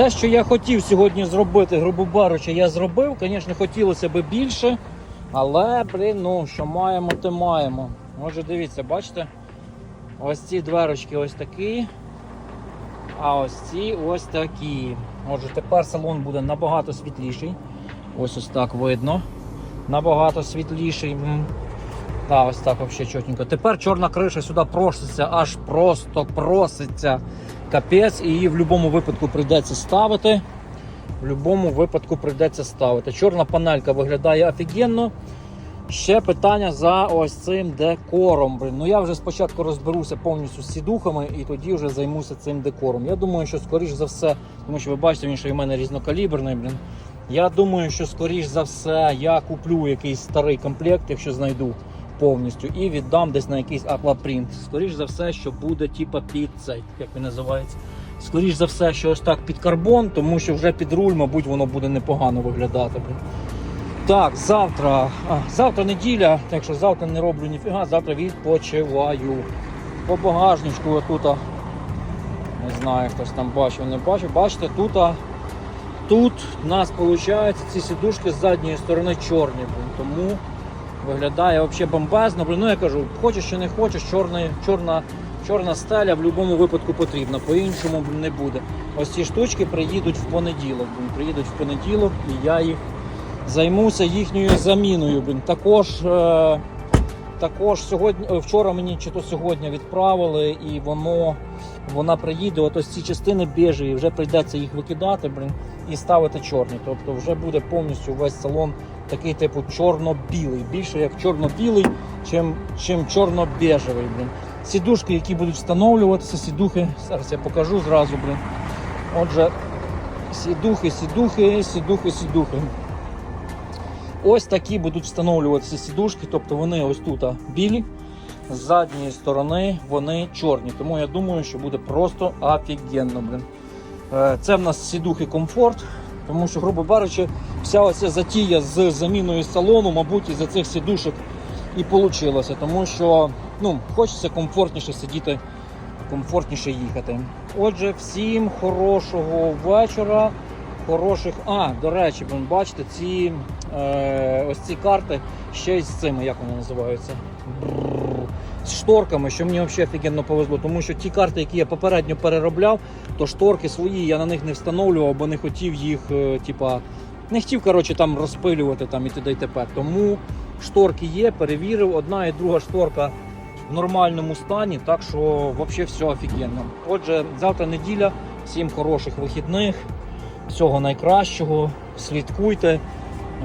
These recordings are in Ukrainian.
Те, що я хотів сьогодні зробити, грубо баручи, я зробив. Звісно, хотілося б більше. Але, блін, ну, що маємо, те маємо. Отже, дивіться, бачите? Ось ці дверочки ось такі. А ось ці ось такі. Отже, тепер салон буде набагато світліший. Ось ось так видно. Набагато світліший. Так, ось так взагалі чотенько. Тепер чорна криша сюди проситься, аж просто проситься. Капець, і її в будь-якому випадку прийдеться ставити. В будь-якому випадку прийдеться ставити. Чорна панелька виглядає офігенно. Ще питання за ось цим декором. Ну я вже спочатку розберуся повністю з сідухами і тоді вже займуся цим декором. Я думаю, що скоріш за все, тому що ви бачите, він ще в мене різнокаліберний. Блин. Я думаю, що скоріш за все я куплю якийсь старий комплект, якщо знайду повністю, і віддам десь на якийсь Aquaprint. Скоріш за все, що буде типа під цей, як він називається. Скоріш за все, що ось так під карбон, тому що вже під руль, мабуть, воно буде непогано виглядати. Блин. Так, завтра. А, завтра неділя, так що завтра не роблю ніфіга, завтра відпочиваю. По багажничку отут. а, Не знаю, хтось там бачив, не бачив. Бачите, тут, тут у нас виходить ці сідушки з задньої сторони чорні. блін, Тому виглядає взагалі бомбезно. Ну я кажу, хочеш чи не хочеш, чорна, чорна, чорна стеля в будь-якому випадку потрібна, по-іншому не буде. Ось ці штучки приїдуть в понеділок. Приїдуть в понеділок і я їх займуся їхньою заміною. Блін. Також, е, також сьогодні, е, вчора мені чи то сьогодні відправили, і воно вона приїде. От ось ці частини біжеві, вже прийдеться їх викидати блін, і ставити чорні. Тобто вже буде повністю весь салон такий типу чорно-білий. Більше як чорно-білий, чим, чим чорно-бежевий. Сідушки, які будуть встановлюватися, сідухи. Зараз я покажу зразу. Блін. Отже, сідухи, сідухи, сідухи, сідухи. Ось такі будуть встановлюватися сідушки, тобто вони ось тут білі, з задньої сторони вони чорні. Тому я думаю, що буде просто офігенно. Блин. Е, Це в нас сідухи комфорт, тому що, грубо кажучи, вся оця затія з заміною салону, мабуть, із за цих сідушок і вийшло. Тому що ну, хочеться комфортніше сидіти, комфортніше їхати. Отже, всім хорошого вечора. Хороших. А, до речі, бачите, ці е, ось ці карти ще й з цими, як вони називаються? Бррр. Шторками, що мені взагалі офігенно повезло, тому що ті карти, які я попередньо переробляв, то шторки свої я на них не встановлював, бо не хотів їх, е, типа, не хотів коротше, там розпилювати там, і т.д. і т.п. Тому шторки є, перевірив, одна і друга шторка в нормальному стані, так що взагалі все офігенно. Отже, завтра неділя, всім хороших вихідних всього найкращого. Слідкуйте.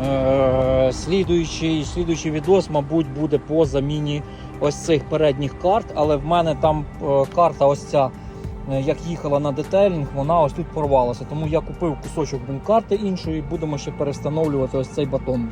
Е, Слідуючий, слідуючий відос, мабуть, буде по заміні ось цих передніх карт, але в мене там е, карта ось ця, е, як їхала на детейлінг, вона ось тут порвалася. Тому я купив кусочок карти іншої, будемо ще перестановлювати ось цей батон.